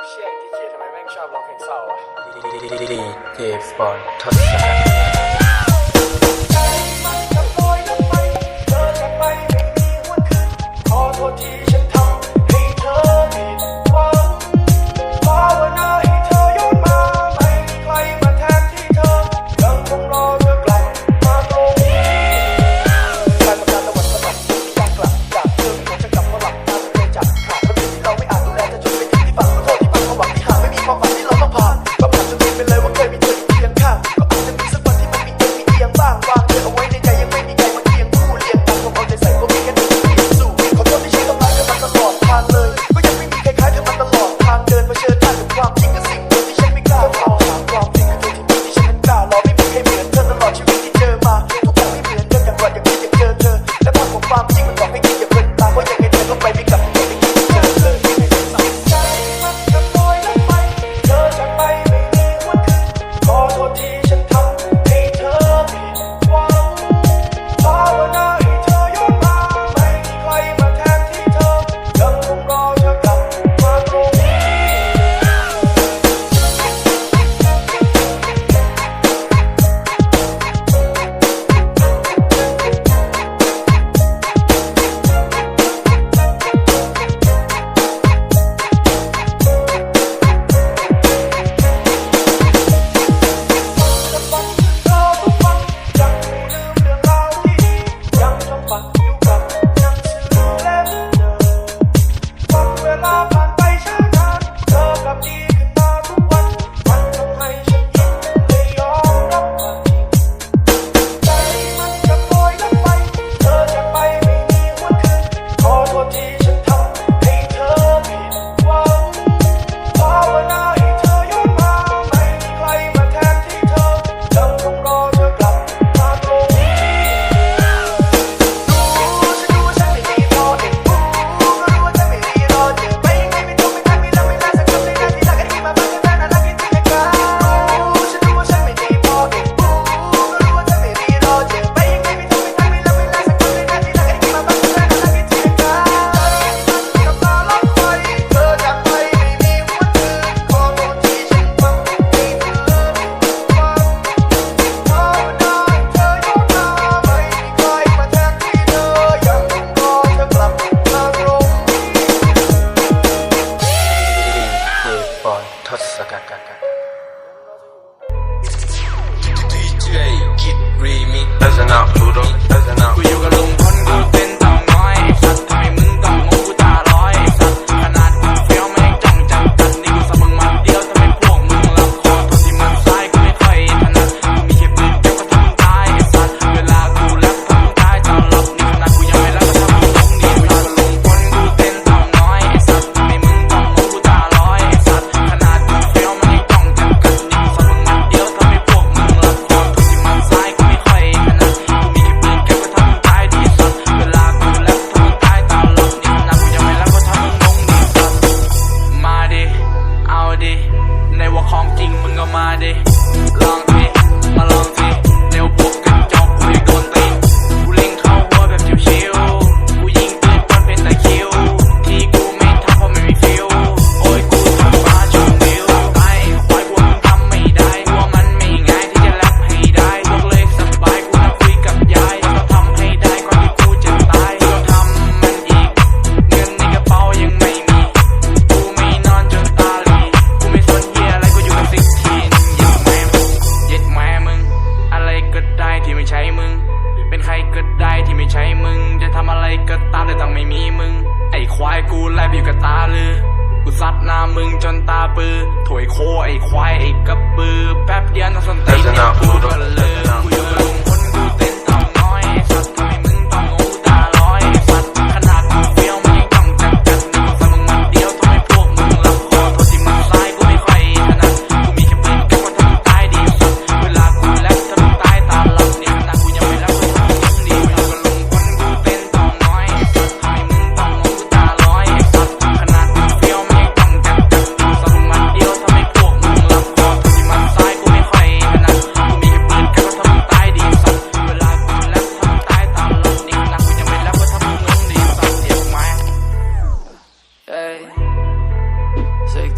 Shit, DJ, to make sure I'm walking sour. caca. จริงมึงก็มาดิ ลองสิมาลองสิเร็วปุ๊บ ไม่มีมึง ไอ้ควายกูแลบอยู่กับตาลือ กูซัดหน้ามึงจนตาปือถวยโคไอ้ควายไอ้กระปือ แป๊บเดียวน่าสนใจกูก็เลย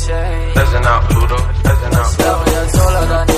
change. Desde Naruto, desde Naruto.